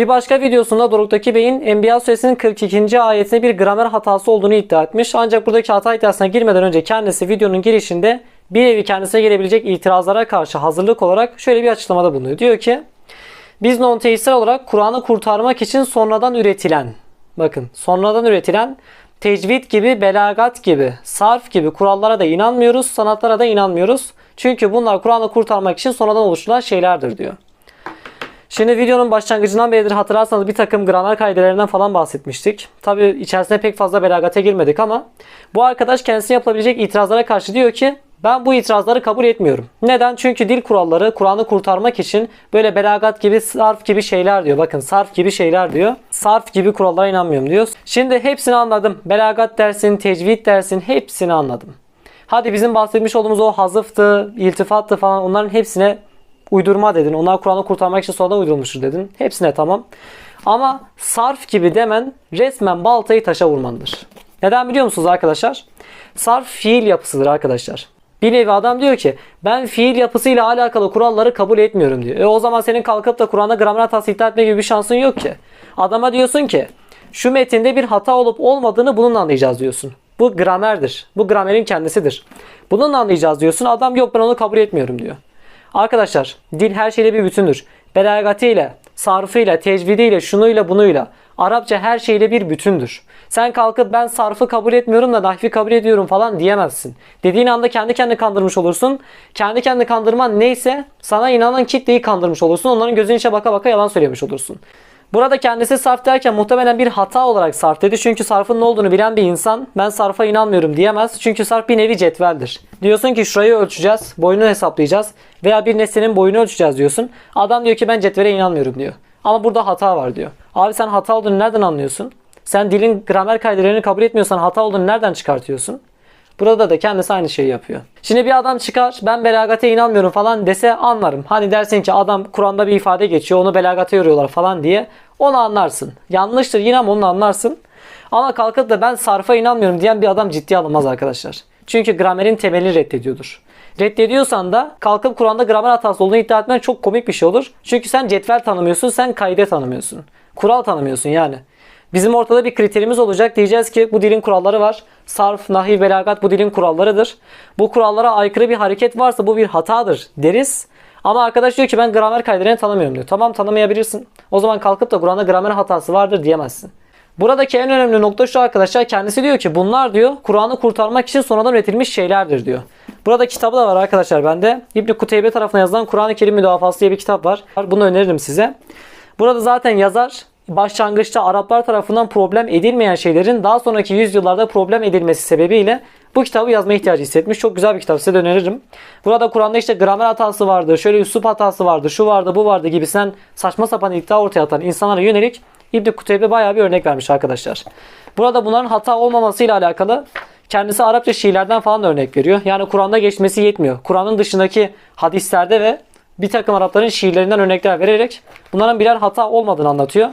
Bir başka videosunda Doruk'taki Bey'in Enbiya suresinin 42. ayetinde bir gramer hatası olduğunu iddia etmiş. Ancak buradaki hata iddiasına girmeden önce kendisi videonun girişinde bir nevi kendisine gelebilecek itirazlara karşı hazırlık olarak şöyle bir açıklamada bulunuyor. Diyor ki biz non-teistler olarak Kur'an'ı kurtarmak için sonradan üretilen, bakın sonradan üretilen tecvid gibi, belagat gibi, sarf gibi kurallara da inanmıyoruz, sanatlara da inanmıyoruz. Çünkü bunlar Kur'an'ı kurtarmak için sonradan oluşturulan şeylerdir diyor. Şimdi videonun başlangıcından beridir hatırlarsanız bir takım gramer kaidelerinden falan bahsetmiştik. Tabi içerisine pek fazla belagate girmedik ama bu arkadaş kendisine yapılabilecek itirazlara karşı diyor ki ben bu itirazları kabul etmiyorum. Neden? Çünkü dil kuralları Kur'an'ı kurtarmak için böyle belagat gibi, sarf gibi şeyler diyor. Bakın sarf gibi şeyler diyor. Sarf gibi kurallara inanmıyorum diyor. Şimdi hepsini anladım. Belagat dersin, tecvid dersin hepsini anladım. Hadi bizim bahsetmiş olduğumuz o hazıftı, iltifattı falan onların hepsine uydurma dedin. Onlar Kur'an'ı kurtarmak için sonradan uydurulmuştur dedin. Hepsine tamam. Ama sarf gibi demen resmen baltayı taşa vurmandır. Neden biliyor musunuz arkadaşlar? Sarf fiil yapısıdır arkadaşlar. Bir nevi adam diyor ki ben fiil yapısıyla alakalı kuralları kabul etmiyorum diyor. E o zaman senin kalkıp da Kur'an'da gramer hatası iddia etme gibi bir şansın yok ki. Adama diyorsun ki şu metinde bir hata olup olmadığını bununla anlayacağız diyorsun. Bu gramerdir. Bu gramerin kendisidir. Bununla anlayacağız diyorsun. Adam yok ben onu kabul etmiyorum diyor. Arkadaşlar dil her şeyle bir bütündür. Belagatiyle, sarfıyla, tecvidiyle, şunuyla bunuyla. Arapça her şeyle bir bütündür. Sen kalkıp ben sarfı kabul etmiyorum da nahvi kabul ediyorum falan diyemezsin. Dediğin anda kendi kendini kandırmış olursun. Kendi kendini kandırman neyse sana inanan kitleyi kandırmış olursun. Onların gözünün içine baka baka yalan söylemiş olursun. Burada kendisi sarf derken muhtemelen bir hata olarak sarf dedi. Çünkü sarfın ne olduğunu bilen bir insan ben sarfa inanmıyorum diyemez. Çünkü sarf bir nevi cetveldir. Diyorsun ki şurayı ölçeceğiz, boyunu hesaplayacağız veya bir nesnenin boyunu ölçeceğiz diyorsun. Adam diyor ki ben cetvele inanmıyorum diyor. Ama burada hata var diyor. Abi sen hata olduğunu nereden anlıyorsun? Sen dilin gramer kaidelerini kabul etmiyorsan hata olduğunu nereden çıkartıyorsun? Burada da kendisi aynı şeyi yapıyor. Şimdi bir adam çıkar ben belagate inanmıyorum falan dese anlarım. Hani dersin ki adam Kur'an'da bir ifade geçiyor onu belagate yoruyorlar falan diye. Onu anlarsın. Yanlıştır yine ama onu anlarsın. Ama kalkıp da ben sarfa inanmıyorum diyen bir adam ciddiye alınmaz arkadaşlar. Çünkü gramerin temelini reddediyordur. Reddediyorsan da kalkıp Kur'an'da gramer hatası olduğunu iddia etmen çok komik bir şey olur. Çünkü sen cetvel tanımıyorsun, sen kaide tanımıyorsun. Kural tanımıyorsun yani. Bizim ortada bir kriterimiz olacak. Diyeceğiz ki bu dilin kuralları var. Sarf, nahiv, belagat bu dilin kurallarıdır. Bu kurallara aykırı bir hareket varsa bu bir hatadır deriz. Ama arkadaş diyor ki ben gramer kaidelerini tanımıyorum diyor. Tamam tanımayabilirsin. O zaman kalkıp da Kur'an'da gramer hatası vardır diyemezsin. Buradaki en önemli nokta şu arkadaşlar kendisi diyor ki bunlar diyor Kur'an'ı kurtarmak için sonradan üretilmiş şeylerdir diyor. Burada kitabı da var arkadaşlar bende. İbn Kuteybe tarafına yazılan Kur'an-ı Kerim Müdafası diye bir kitap var. Bunu öneririm size. Burada zaten yazar başlangıçta Araplar tarafından problem edilmeyen şeylerin daha sonraki yüzyıllarda problem edilmesi sebebiyle bu kitabı yazma ihtiyacı hissetmiş. Çok güzel bir kitap size öneririm. Burada Kur'an'da işte gramer hatası vardı, şöyle üslup hatası vardı, şu vardı, bu vardı gibisinden saçma sapan iddia ortaya atan insanlara yönelik İbn Kuteybe bayağı bir örnek vermiş arkadaşlar. Burada bunların hata olmamasıyla alakalı kendisi Arapça şiirlerden falan örnek veriyor. Yani Kur'an'da geçmesi yetmiyor. Kur'an'ın dışındaki hadislerde ve bir takım Arapların şiirlerinden örnekler vererek bunların birer hata olmadığını anlatıyor.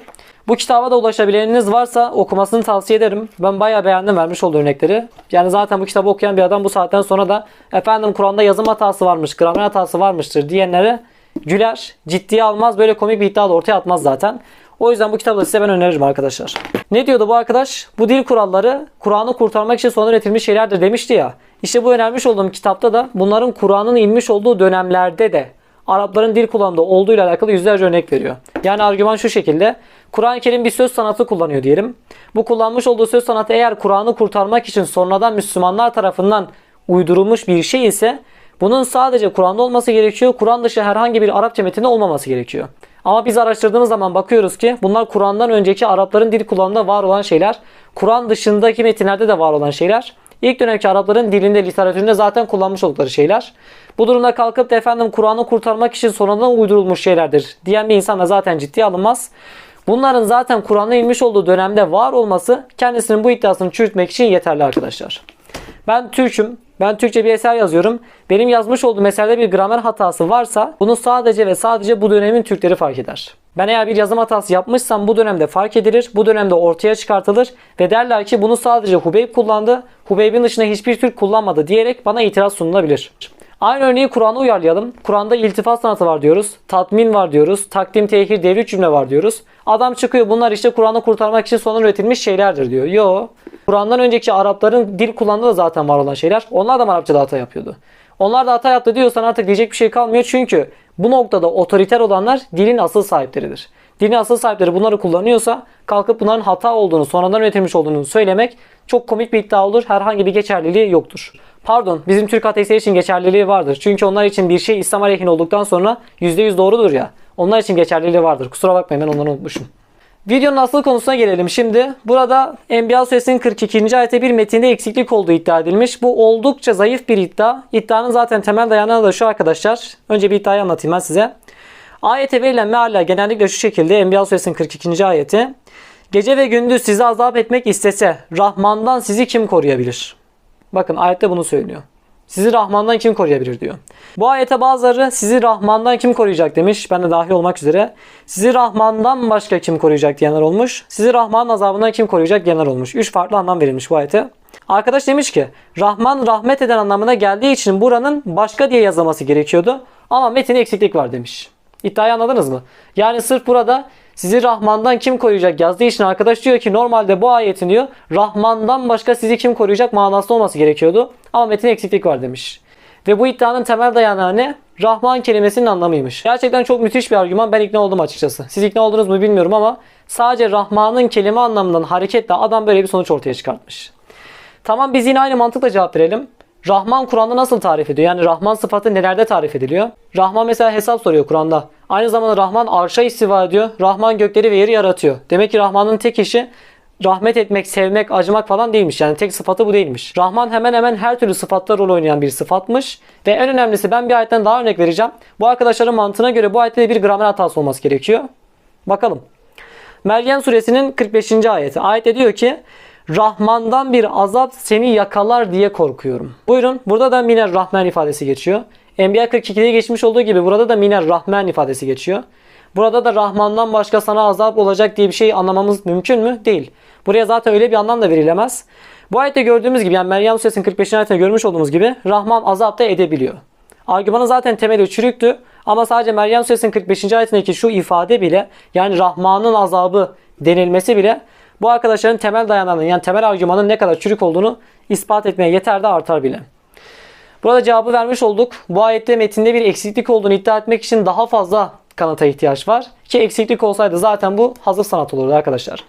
Bu kitaba da ulaşabileniniz varsa okumasını tavsiye ederim. Ben bayağı beğendim vermiş olduğu örnekleri. Yani zaten bu kitabı okuyan bir adam bu saatten sonra da efendim Kur'an'da yazım hatası varmış, gramer hatası varmıştır diyenlere güler, ciddiye almaz, böyle komik bir iddia da ortaya atmaz zaten. O yüzden bu kitabı da size ben öneririm arkadaşlar. Ne diyordu bu arkadaş? Bu dil kuralları Kur'an'ı kurtarmak için sonra üretilmiş şeylerdir demişti ya. İşte bu önermiş olduğum kitapta da bunların Kur'an'ın inmiş olduğu dönemlerde de Arapların dil kullanımında olduğu ile alakalı yüzlerce örnek veriyor. Yani argüman şu şekilde. Kur'an-ı Kerim bir söz sanatı kullanıyor diyelim. Bu kullanmış olduğu söz sanatı eğer Kur'an'ı kurtarmak için sonradan Müslümanlar tarafından uydurulmuş bir şey ise bunun sadece Kur'an'da olması gerekiyor. Kur'an dışı herhangi bir Arapça metinde olmaması gerekiyor. Ama biz araştırdığımız zaman bakıyoruz ki bunlar Kur'an'dan önceki Arapların dil kullanımında var olan şeyler. Kur'an dışındaki metinlerde de var olan şeyler. İlk dönemki Arapların dilinde, literatüründe zaten kullanmış oldukları şeyler. Bu durumda kalkıp da efendim Kur'an'ı kurtarmak için sonradan uydurulmuş şeylerdir diyen bir insan da zaten ciddiye alınmaz. Bunların zaten Kur'an'a inmiş olduğu dönemde var olması kendisinin bu iddiasını çürütmek için yeterli arkadaşlar. Ben Türk'üm. Ben Türkçe bir eser yazıyorum. Benim yazmış olduğum eserde bir gramer hatası varsa bunu sadece ve sadece bu dönemin Türkleri fark eder. Ben eğer bir yazım hatası yapmışsam bu dönemde fark edilir, bu dönemde ortaya çıkartılır ve derler ki bunu sadece Hubeyb kullandı, Hubeyb'in dışında hiçbir Türk kullanmadı diyerek bana itiraz sunulabilir. Aynı örneği Kur'an'a uyarlayalım. Kur'an'da iltifat sanatı var diyoruz. Tatmin var diyoruz. Takdim, tehir, devrik cümle var diyoruz. Adam çıkıyor bunlar işte Kur'an'ı kurtarmak için sonra üretilmiş şeylerdir diyor. Yo. Kur'an'dan önceki Arapların dil kullandığı da zaten var olan şeyler. Onlar da Arapçada hata yapıyordu? Onlar da hata yaptı diyorsan artık diyecek bir şey kalmıyor. Çünkü bu noktada otoriter olanlar dilin asıl sahipleridir. Dilin asıl sahipleri bunları kullanıyorsa kalkıp bunların hata olduğunu, sonradan üretilmiş olduğunu söylemek çok komik bir iddia olur. Herhangi bir geçerliliği yoktur. Pardon bizim Türk ateistleri için geçerliliği vardır. Çünkü onlar için bir şey İslam aleyhine olduktan sonra %100 doğrudur ya. Onlar için geçerliliği vardır. Kusura bakmayın ben onları unutmuşum. Videonun asıl konusuna gelelim şimdi. Burada Enbiya suresinin 42. ayette bir metinde eksiklik olduğu iddia edilmiş. Bu oldukça zayıf bir iddia. İddianın zaten temel dayanağı da şu arkadaşlar. Önce bir iddiayı anlatayım ben size. Ayete verilen mealler genellikle şu şekilde Enbiya suresinin 42. ayeti. Gece ve gündüz sizi azap etmek istese Rahman'dan sizi kim koruyabilir? Bakın ayette bunu söylüyor. Sizi Rahman'dan kim koruyabilir diyor. Bu ayete bazıları sizi Rahman'dan kim koruyacak demiş. Ben de dahil olmak üzere. Sizi Rahman'dan başka kim koruyacak diyenler olmuş. Sizi Rahman'ın azabından kim koruyacak diyenler olmuş. Üç farklı anlam verilmiş bu ayete. Arkadaş demiş ki Rahman rahmet eden anlamına geldiği için buranın başka diye yazılması gerekiyordu. Ama metinde eksiklik var demiş. İddiayı anladınız mı? Yani sırf burada sizi Rahman'dan kim koruyacak yazdığı için arkadaş diyor ki normalde bu ayetin diyor Rahman'dan başka sizi kim koruyacak manası olması gerekiyordu. Ama metin eksiklik var demiş. Ve bu iddianın temel dayanağı ne? Rahman kelimesinin anlamıymış. Gerçekten çok müthiş bir argüman. Ben ikna oldum açıkçası. Siz ikna oldunuz mu bilmiyorum ama sadece Rahman'ın kelime anlamından hareketle adam böyle bir sonuç ortaya çıkartmış. Tamam biz yine aynı mantıkla cevap verelim. Rahman Kur'an'da nasıl tarif ediyor? Yani Rahman sıfatı nelerde tarif ediliyor? Rahman mesela hesap soruyor Kur'an'da. Aynı zamanda Rahman arşa istiva ediyor. Rahman gökleri ve yeri yaratıyor. Demek ki Rahman'ın tek işi rahmet etmek, sevmek, acımak falan değilmiş. Yani tek sıfatı bu değilmiş. Rahman hemen hemen her türlü sıfatta rol oynayan bir sıfatmış. Ve en önemlisi ben bir ayetten daha örnek vereceğim. Bu arkadaşların mantığına göre bu ayette bir gramer hatası olması gerekiyor. Bakalım. Meryem suresinin 45. ayeti. Ayette diyor ki Rahman'dan bir azap seni yakalar diye korkuyorum. Buyurun burada da miner rahman ifadesi geçiyor. Enbiya 42'de geçmiş olduğu gibi burada da miner rahman ifadesi geçiyor. Burada da Rahman'dan başka sana azap olacak diye bir şey anlamamız mümkün mü? Değil. Buraya zaten öyle bir anlam da verilemez. Bu ayette gördüğümüz gibi yani Meryem suresinin 45. ayetinde görmüş olduğumuz gibi Rahman azap da edebiliyor. Argümanın zaten temeli çürüktü ama sadece Meryem suresinin 45. ayetindeki şu ifade bile yani Rahman'ın azabı denilmesi bile bu arkadaşların temel dayanağının yani temel argümanın ne kadar çürük olduğunu ispat etmeye yeter de artar bile. Burada cevabı vermiş olduk. Bu ayette metinde bir eksiklik olduğunu iddia etmek için daha fazla kanıta ihtiyaç var. Ki eksiklik olsaydı zaten bu hazır sanat olurdu arkadaşlar.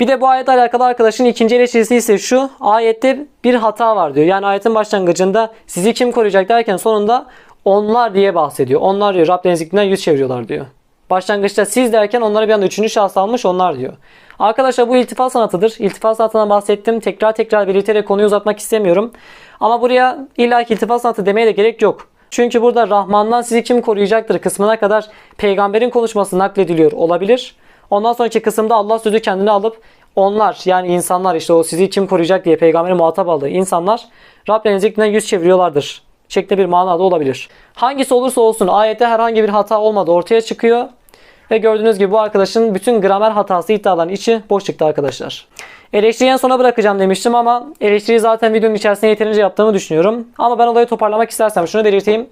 Bir de bu ayetle alakalı arkadaşın ikinci eleştirisi ise şu. Ayette bir hata var diyor. Yani ayetin başlangıcında sizi kim koruyacak derken sonunda onlar diye bahsediyor. Onlar diyor Rabbin zikrinden yüz çeviriyorlar diyor. Başlangıçta siz derken onlara bir anda üçüncü şahıs almış onlar diyor. Arkadaşlar bu iltifat sanatıdır. İltifat sanatından bahsettim. Tekrar tekrar belirterek konuyu uzatmak istemiyorum. Ama buraya illa ki iltifat sanatı demeye de gerek yok. Çünkü burada Rahman'dan sizi kim koruyacaktır kısmına kadar peygamberin konuşması naklediliyor olabilir. Ondan sonraki kısımda Allah sözü kendine alıp onlar yani insanlar işte o sizi kim koruyacak diye peygamberi muhatap aldığı insanlar Rablerinin zikrinden yüz çeviriyorlardır şeklinde bir manada olabilir. Hangisi olursa olsun ayette herhangi bir hata olmadı ortaya çıkıyor. Ve gördüğünüz gibi bu arkadaşın bütün gramer hatası iddiaların içi boş çıktı arkadaşlar. Eleştiriyi en sona bırakacağım demiştim ama eleştiriyi zaten videonun içerisinde yeterince yaptığımı düşünüyorum. Ama ben olayı toparlamak istersem şunu belirteyim.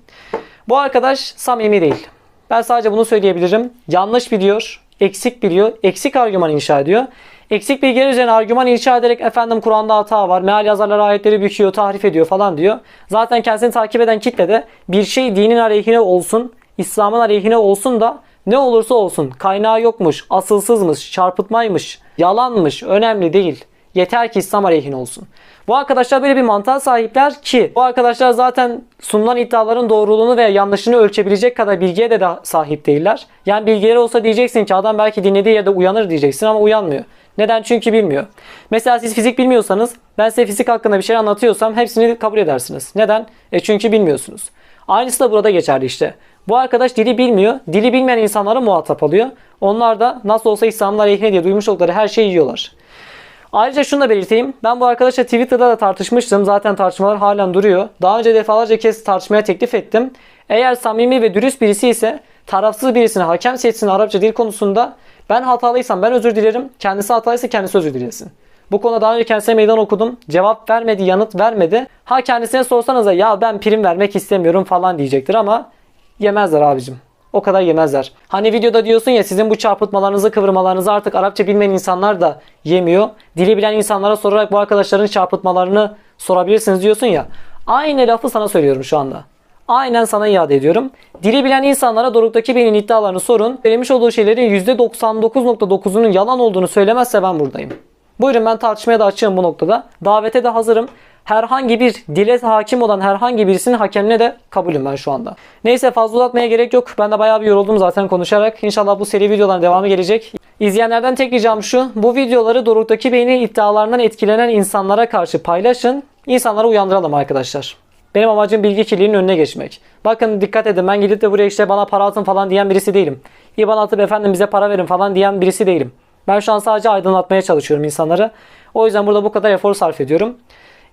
Bu arkadaş samimi değil. Ben sadece bunu söyleyebilirim. Yanlış biliyor, eksik biliyor, eksik argüman inşa ediyor. Eksik bilgiler üzerine argüman inşa ederek efendim Kur'an'da hata var, meal yazarlar ayetleri büküyor, tahrif ediyor falan diyor. Zaten kendisini takip eden kitle de bir şey dinin aleyhine olsun, İslam'ın aleyhine olsun da ne olursa olsun kaynağı yokmuş, asılsızmış, çarpıtmaymış, yalanmış önemli değil. Yeter ki İslam aleyhine olsun. Bu arkadaşlar böyle bir mantığa sahipler ki bu arkadaşlar zaten sunulan iddiaların doğruluğunu veya yanlışını ölçebilecek kadar bilgiye de, de sahip değiller. Yani bilgileri olsa diyeceksin ki adam belki dinlediği yerde uyanır diyeceksin ama uyanmıyor. Neden? Çünkü bilmiyor. Mesela siz fizik bilmiyorsanız ben size fizik hakkında bir şey anlatıyorsam hepsini kabul edersiniz. Neden? E çünkü bilmiyorsunuz. Aynısı da burada geçerli işte. Bu arkadaş dili bilmiyor. Dili bilmeyen insanlara muhatap alıyor. Onlar da nasıl olsa İslam'ın aleyhine diye duymuş oldukları her şeyi yiyorlar. Ayrıca şunu da belirteyim. Ben bu arkadaşla Twitter'da da tartışmıştım. Zaten tartışmalar halen duruyor. Daha önce defalarca kez tartışmaya teklif ettim. Eğer samimi ve dürüst birisi ise tarafsız birisini hakem seçsin Arapça dil konusunda ben hatalıysam ben özür dilerim. Kendisi hatalıysa kendisi özür dilesin. Bu konuda daha önce kendisine meydan okudum. Cevap vermedi, yanıt vermedi. Ha kendisine sorsanız da ya ben prim vermek istemiyorum falan diyecektir ama yemezler abicim. O kadar yemezler. Hani videoda diyorsun ya sizin bu çarpıtmalarınızı, kıvırmalarınızı artık Arapça bilmeyen insanlar da yemiyor. Dili bilen insanlara sorarak bu arkadaşların çarpıtmalarını sorabilirsiniz diyorsun ya. Aynı lafı sana söylüyorum şu anda. Aynen sana iade ediyorum. Dili bilen insanlara Doruk'taki benim iddialarını sorun. Söylemiş olduğu şeylerin %99.9'unun yalan olduğunu söylemezse ben buradayım. Buyurun ben tartışmaya da açığım bu noktada. Davete de hazırım. Herhangi bir dile hakim olan herhangi birisinin hakemine de kabulüm ben şu anda. Neyse fazla uzatmaya gerek yok. Ben de bayağı bir yoruldum zaten konuşarak. İnşallah bu seri videoların devamı gelecek. İzleyenlerden tek ricam şu. Bu videoları Doruk'taki beynin iddialarından etkilenen insanlara karşı paylaşın. İnsanları uyandıralım arkadaşlar. Benim amacım bilgi kirliliğinin önüne geçmek. Bakın dikkat edin ben gidip de buraya işte bana para atın falan diyen birisi değilim. İban atıp efendim bize para verin falan diyen birisi değilim. Ben şu an sadece aydınlatmaya çalışıyorum insanları. O yüzden burada bu kadar efor sarf ediyorum.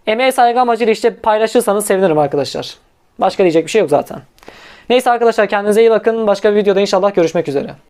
Emeğe saygı amacıyla işte paylaşırsanız sevinirim arkadaşlar. Başka diyecek bir şey yok zaten. Neyse arkadaşlar kendinize iyi bakın. Başka bir videoda inşallah görüşmek üzere.